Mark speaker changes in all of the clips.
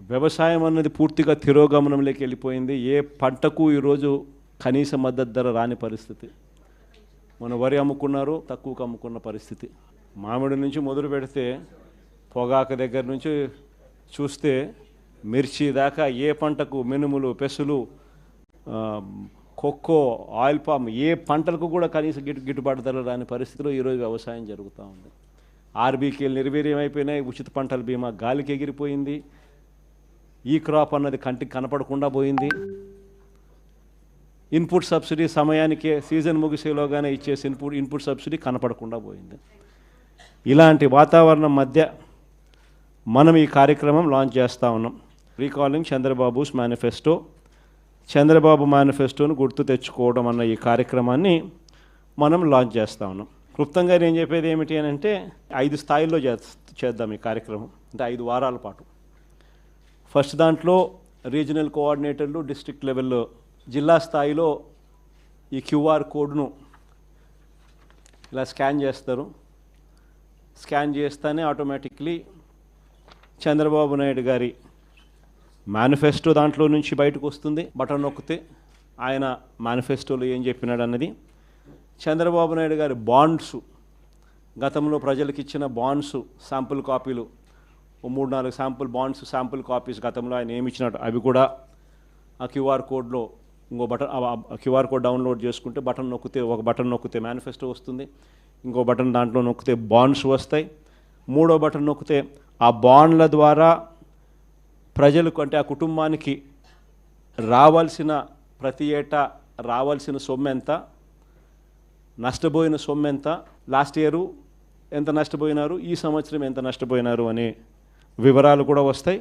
Speaker 1: వ్యవసాయం అన్నది పూర్తిగా తిరోగమనంలోకి వెళ్ళిపోయింది. ఏ పంటకు ఈరోజు కనీస మద్దతు ధర రాని పరిస్థితి. మన వరి అమ్ముకున్నారు తక్కువకు అమ్ముకున్న పరిస్థితి. మామిడి నుంచి మొదలు పెడితే పొగాకు దగ్గర నుంచి చూస్తే మిర్చి దాకా ఏ పంటకు మినుములు పెసులు కొక్కో ఆయిల్ పామ్ ఏ పంటలకు కూడా కనీస గిట్టు గిట్టుబాటు ధర రాని పరిస్థితిలో ఈరోజు వ్యవసాయం జరుగుతూ ఉంది. ఆర్బీకేలు నిర్వీర్యం అయిపోయినాయి ఉచిత పంటల బీమా గాలికి ఎగిరిపోయింది. ఈ క్రాప్ అన్నది కంటికి కనపడకుండా పోయింది. ఇన్పుట్ సబ్సిడీ సమయానికి సీజన్ ముగిసేలోగానే ఇచ్చేసి ఇన్పుట్ ఇన్పుట్ సబ్సిడీ కనపడకుండా పోయింది. ఇలాంటి వాతావరణం మధ్య మనం ఈ కార్యక్రమం లాంచ్ చేస్తూ ఉన్నాం. Recalling Chandrababu's manifesto. చంద్రబాబు మేనిఫెస్టోను గుర్తు తెచ్చుకోవడం అన్న ఈ కార్యక్రమాన్ని మనం లాంచ్ చేస్తూ ఉన్నాం. క్లుప్తంగా నేను చెప్పేది ఏమిటి అని అంటే ఐదు స్థాయిల్లో చేద్దాం ఈ కార్యక్రమం. అంటే ఐదు వారాల పాటు. ఫస్ట్ దాంట్లో రీజనల్ కోఆర్డినేటర్లు డిస్ట్రిక్ట్ లెవెల్లో జిల్లా స్థాయిలో ఈ క్యూఆర్ కోడ్ను ఇలా స్కాన్ చేస్తారు. స్కాన్ చేస్తేనే ఆటోమేటిక్లీ చంద్రబాబు నాయుడు గారి మేనిఫెస్టో దాంట్లో నుంచి బయటకు వస్తుంది. బటన్ నొక్కితే ఆయన మేనిఫెస్టోలో ఏం చెప్పినాడు అన్నది చంద్రబాబు నాయుడు గారి బాండ్స్ గతంలో ప్రజలకు ఇచ్చిన బాండ్స్ శాంపుల్ కాపీలు మూడు నాలుగు శాంపుల్ బాండ్స్ శాంపుల్ కాపీస్ గతంలో ఆయన ఏమి ఇచ్చినట్టు అవి కూడా ఆ క్యూఆర్ కోడ్లో ఇంకో బటన్ క్యూఆర్ కోడ్ డౌన్లోడ్ చేసుకుంటే బటన్ నొక్కితే ఒక బటన్ నొక్కితే మేనిఫెస్టో వస్తుంది ఇంకో బటన్ దాంట్లో నొక్కితే బాండ్స్ వస్తాయి మూడో బటన్ నొక్కితే ఆ బాండ్ల ద్వారా ప్రజలకు అంటే ఆ కుటుంబానికి రావాల్సిన ప్రతి ఏటా రావాల్సిన సొమ్ము ఎంత నష్టపోయిన సొమ్ము ఎంత లాస్ట్ ఇయరు ఎంత నష్టపోయినారు ఈ సంవత్సరం ఎంత నష్టపోయినారు అనే వివరాలు కూడా వస్తాయి.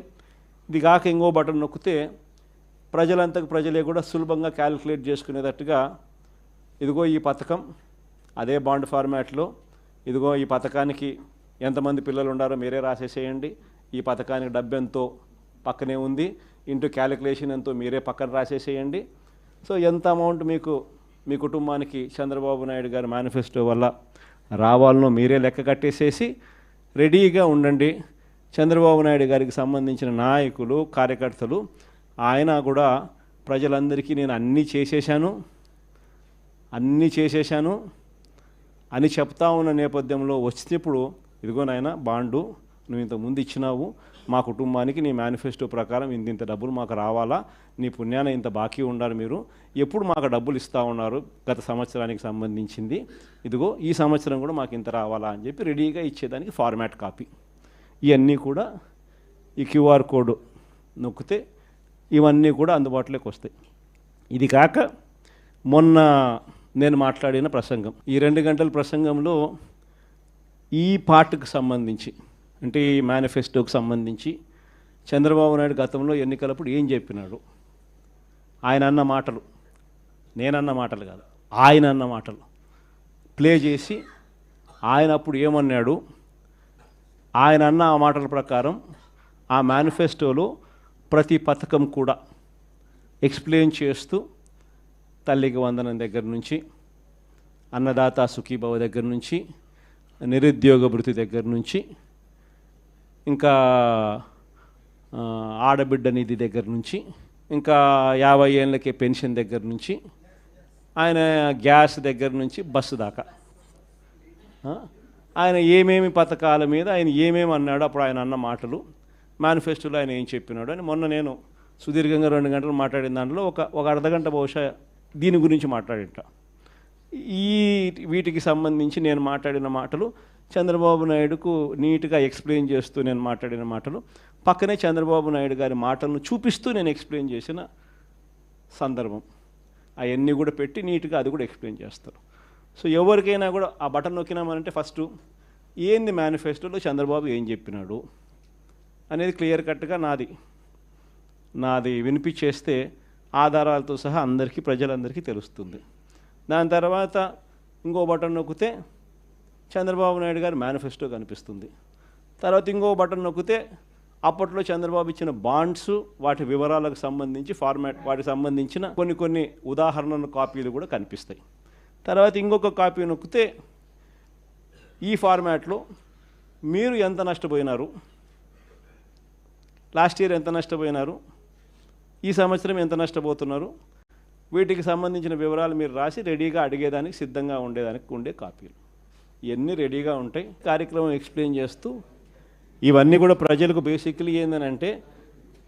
Speaker 1: ఇది కాక ఇంకో బటన్ నొక్కితే ప్రజలంతకు ప్రజలే కూడా సులభంగా క్యాలిక్యులేట్ చేసుకునేటట్టుగా ఇదిగో ఈ పథకం అదే బాండ్ ఫార్మాట్లో ఇదిగో ఈ పథకానికి ఎంతమంది పిల్లలు ఉండారో మీరే రాసేసేయండి. ఈ పథకానికి డబ్బు ఎంతో పక్కనే ఉంది. ఇంటూ క్యాలిక్యులేషన్ ఎంతో మీరే పక్కన రాసేసేయండి. సో ఎంత అమౌంట్ మీకు మీ కుటుంబానికి చంద్రబాబు నాయుడు గారి మేనిఫెస్టో వల్ల రావాలనో మీరే లెక్క కట్టేసేసి రెడీగా ఉండండి. చంద్రబాబు నాయుడు గారికి సంబంధించిన నాయకులు కార్యకర్తలు ఆయన కూడా ప్రజలందరికీ నేను అన్నీ చేసేసాను అన్నీ చేసేసాను అని చెప్తా ఉన్న నేపథ్యంలో వచ్చినప్పుడు ఇదిగో నాయన బాండు నువ్వు ఇంత ముందు ఇచ్చినావు. మా కుటుంబానికి నీ మేనిఫెస్టో ప్రకారం ఇంత ఇంత డబ్బులు మాకు రావాలా? నీ పుణ్యాన ఇంత బాకీ ఉండాలి మీరు. ఎప్పుడు మాకు డబ్బులు ఇస్తూ ఉన్నారు గత సంవత్సరానికి సంబంధించింది. ఇదిగో ఈ సంవత్సరం కూడా మాకు ఇంత రావాలా అని చెప్పి రెడీగా ఇచ్చేదానికి ఫార్మాట్ కాపీ. ఇవన్నీ కూడా ఈ క్యూఆర్ కోడ్ నొక్కితే ఇవన్నీ కూడా అందుబాటులోకి వస్తాయి. ఇది కాక మొన్న నేను మాట్లాడిన ప్రసంగం. ఈ రెండు గంటల ప్రసంగంలో ఈ పార్ట్కి సంబంధించి అంటే ఈ మేనిఫెస్టోకి సంబంధించి చంద్రబాబు నాయుడు గతంలో ఎన్నికలప్పుడు ఏం చెప్పినాడు? ఆయన అన్న మాటలు. నేనన్న మాటలు కాదు ఆయన అన్న మాటలు. ప్లే చేసి ఆయన అప్పుడు ఏమన్నాడు? ఆయన అన్న ఆ మాటల ప్రకారం ఆ మేనిఫెస్టోలో ప్రతి పథకం కూడా ఎక్స్ప్లెయిన్ చేస్తూ తల్లికి వందనం దగ్గర నుంచి అన్నదాత సుఖీభవ దగ్గర నుంచి నిరుద్యోగ భృతి దగ్గర నుంచి ఇంకా ఆడబిడ్డ నిధి దగ్గర నుంచి ఇంకా యాభై ఏళ్ళకి పెన్షన్ దగ్గర నుంచి ఆయన గ్యాస్ దగ్గర నుంచి బస్సు దాకా. ఆయన ఏమేమి పథకాల మీద ఆయన ఏమేమి అన్నాడు అప్పుడు ఆయన అన్న మాటలు. మేనిఫెస్టోలో ఆయన ఏం చెప్పినాడు అని మొన్న నేను సుదీర్ఘంగా రెండు గంటలు మాట్లాడిన దాంట్లో ఒక ఒక అర్ధగంట బహుశా దీని గురించి మాట్లాడింట. ఈ వీటికి సంబంధించి నేను మాట్లాడిన మాటలు చంద్రబాబు నాయుడుకు నీట్గా ఎక్స్ప్లెయిన్ చేస్తూ నేను మాట్లాడిన మాటలు పక్కనే చంద్రబాబు నాయుడు గారి మాటలను చూపిస్తూ నేను ఎక్స్ప్లెయిన్ చేసిన సందర్భం. అవన్నీ కూడా పెట్టి నీట్గా అది కూడా ఎక్స్ప్లెయిన్ చేస్తారు. సో ఎవరికైనా కూడా ఆ బటన్ నొక్కినామనంటే ఫస్ట్ ఏంది మేనిఫెస్టోలో చంద్రబాబు ఏం చెప్పినాడు అనేది క్లియర్ కట్గా నాది. నాది వినిపించేస్తే ఆధారాలతో సహా అందరికీ ప్రజలందరికీ తెలుస్తుంది. దాని తర్వాత ఇంకో బటన్ నొక్కితే చంద్రబాబు నాయుడు గారి మేనిఫెస్టో కనిపిస్తుంది. తర్వాత ఇంకో బటన్ నొక్కితే అప్పట్లో చంద్రబాబు ఇచ్చిన బాండ్స్ వాటి వివరాలకు సంబంధించి ఫార్మాట్ వాటికి సంబంధించిన కొన్ని కొన్ని ఉదాహరణల కాపీలు కూడా కనిపిస్తాయి. తర్వాత ఇంకొక కాపీ నొక్కితే ఈ ఫార్మాట్లో మీరు ఎంత నష్టపోయినారు? లాస్ట్ ఇయర్ ఎంత నష్టపోయినారు? ఈ సంవత్సరం ఎంత నష్టపోతున్నారు? వీటికి సంబంధించిన వివరాలు మీరు రాసి రెడీగా అడిగేదానికి సిద్ధంగా ఉండేదానికి ఉండే కాపీలు. ఇవన్నీ రెడీగా ఉంటాయి. కార్యక్రమం ఎక్స్ప్లెయిన్ చేస్తూ ఇవన్నీ కూడా ప్రజలకు బేసిక్లీ ఏంటంటే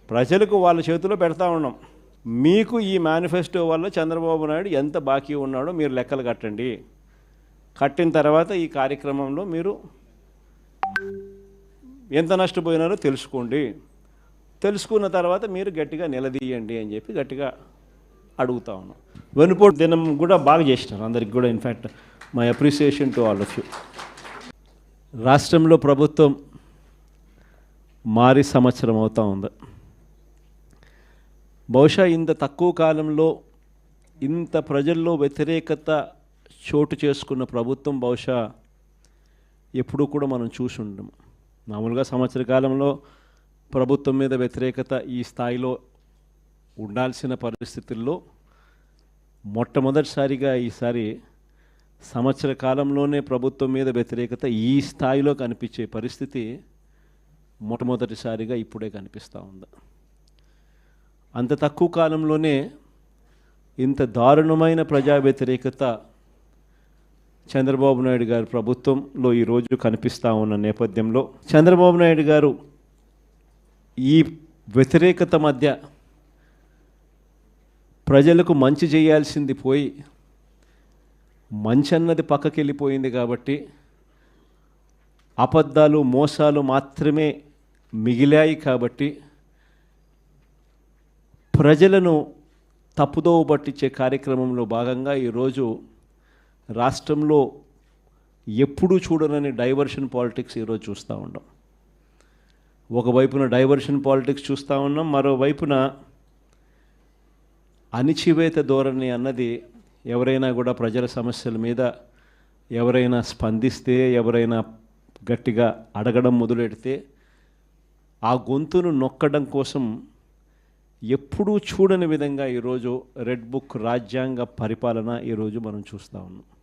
Speaker 1: ప్రజలకు వాళ్ళ చేతిలో పెడతా ఉన్నాం. మీకు ఈ మేనిఫెస్టో వల్ల చంద్రబాబు నాయుడు ఎంత బాకీ ఉన్నాడో మీరు లెక్కలు కట్టండి. కట్టిన తర్వాత ఈ కార్యక్రమంలో మీరు ఎంత నష్టపోయినారో తెలుసుకోండి. తెలుసుకున్న తర్వాత మీరు గట్టిగా నిలదీయండి అని చెప్పి గట్టిగా అడుగుతా ఉన్నాం. వెనుపోటు దినం కూడా బాగా చేసినారు అందరికి కూడా in fact my appreciation to all of you రాష్ట్రంలో ప్రభుత్వం మారి సంవత్సరం అవుతూ ఉంది. బహుశా ఇంత తక్కువ కాలంలో ఇంత ప్రజల్లో వ్యతిరేకత చోటు చేసుకున్న ప్రభుత్వం బహుశా ఎప్పుడూ కూడా మనం చూసి ఉండము. మామూలుగా సంవత్సర కాలంలో ప్రభుత్వం మీద వ్యతిరేకత ఈ స్థాయిలో ఉండాల్సిన పరిస్థితుల్లో మొట్టమొదటిసారిగా ఈసారి సంవత్సర కాలంలోనే ప్రభుత్వం మీద వ్యతిరేకత ఈ స్థాయిలో కనిపించే పరిస్థితి మొట్టమొదటిసారిగా ఇప్పుడే కనిపిస్తూ ఉంది. అంత తక్కువ కాలంలోనే ఇంత దారుణమైన ప్రజా వ్యతిరేకత చంద్రబాబు నాయుడు గారి ప్రభుత్వంలో ఈరోజు కనిపిస్తూ ఉన్న నేపథ్యంలో చంద్రబాబు నాయుడు గారు ఈ వ్యతిరేకత మధ్య ప్రజలకు మంచి చేయాల్సింది పోయి మంచి అన్నది పక్కకి వెళ్ళిపోయింది కాబట్టి అబద్ధాలు మోసాలు మాత్రమే మిగిలాయి కాబట్టి ప్రజలను తప్పుదోవ పట్టించే కార్యక్రమంలో భాగంగా ఈరోజు రాష్ట్రంలో ఎప్పుడూ చూడనని డైవర్షన్ పాలిటిక్స్ ఈరోజు చూస్తూ ఉన్నాం ఒకవైపున డైవర్షన్ పాలిటిక్స్ చూస్తూ ఉన్నాం మరోవైపున అణిచివేత ధోరణి అన్నది ఎవరైనా కూడా ప్రజల సమస్యల మీద ఎవరైనా స్పందిస్తే ఎవరైనా గట్టిగా అడగడం మొదలెడితే ఆ గొంతును నొక్కడం కోసం ఎప్పుడూ చూడని విధంగా ఈరోజు రెడ్ బుక్ రాజ్యాంగ పరిపాలన ఈరోజు మనం చూస్తూ ఉన్నాం.